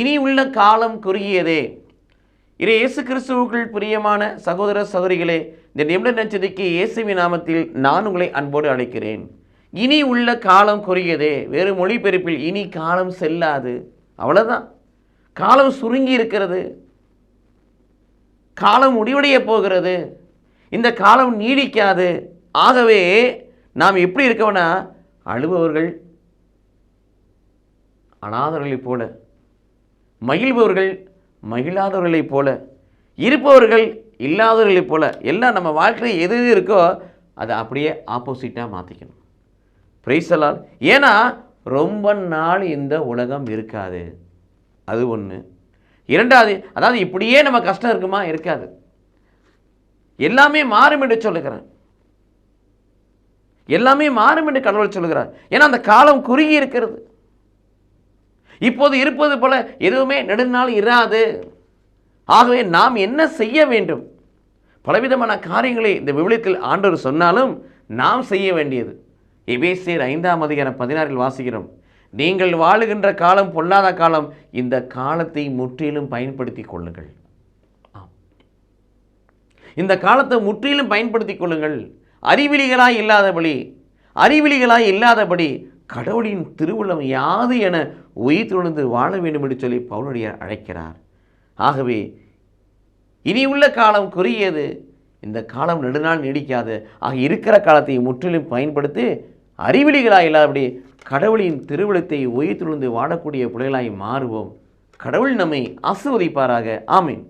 இனி உள்ள காலம் குறுகியதே. இது இயேசு கிறிஸ்துவுக்குள் பிரியமான சகோதர சகோதரிகளே இந்த நிமிட நச்சதிக்கு இயேசுவி நாமத்தில் நான் உங்களை அன்போடு அழைக்கிறேன். இனி உள்ள காலம் குறுகியதே. வேறு மொழிபெயர்ப்பில் இனி காலம் செல்லாது. அவ்வளோதான் காலம் சுருங்கி இருக்கிறது. காலம் முடிவடைய போகிறது. இந்த காலம் நீடிக்காது. ஆகவே நாம் எப்படி இருக்கவனா அழுபவர்கள் அனாதவர்களைப் போல. மகிழ்பவர்கள் மகிழாதவர்களைப் போல இருப்பவர்கள் இல்லாதவர்களைப் போல எல்லாம் நம்ம வாழ்க்கையில் எது எது இருக்கோ அதை அப்படியே ஆப்போசிட்டாக மாற்றிக்கணும் பிரைசலால் ஏன்னா ரொம்ப நாள் இந்த உலகம் இருக்காது. அது ஒன்று இரண்டாவது அதாவது இப்படியே நம்ம கஷ்டம் இருக்குமா? இருக்காது. எல்லாமே மாறும் என்று சொல்லுகிறேன் எல்லாமே மாறும் என்று கடவுள் சொல்லுகிறார். ஏன்னா அந்த காலம் குறுகி இருக்கிறது. இப்போது இருப்பது போல எதுவுமே நெடுநாள் இராது. ஆகவே நாம் என்ன செய்ய வேண்டும்? பலவிதமான காரியங்களை இந்த விவிலியத்தில் ஆண்டவர் சொன்னாலும் நாம் செய்ய வேண்டியது. எபேசியர் ஐந்தாம் அதிகாரம் பதினாறில் வாசிக்கிறோம். நீங்கள் வாழுகின்ற காலம் பொல்லாத காலம் இந்த காலத்தை முற்றிலும் பயன்படுத்தி கொள்ளுங்கள். ஆம். இந்த காலத்தை முற்றிலும் பயன்படுத்தி கொள்ளுங்கள். அறிவிலிகளாய் இல்லாதபடி அறிவிலிகளாய் இல்லாதபடி கடவுளின் திருவுள்ளம் யாது என உயிர் துணர்ந்து வாழ வேண்டும் என்று சொல்லி பவுலடியார் அழைக்கிறார். ஆகவே இனி உள்ள காலம் குறுகியது. இந்த காலம் நெடுநாள் நீடிக்காது. ஆக இருக்கிற காலத்தை முற்றிலும் பயன்படுத்தி அறிவிலிகளாக இல்லாதபடி கடவுளின் திருவிழத்தை உயிர் துணிந்து வாழக்கூடிய பிள்ளைகளாய் மாறுவோம். கடவுள் நம்மை ஆசிர்வதிப்பாராக. ஆமீன்.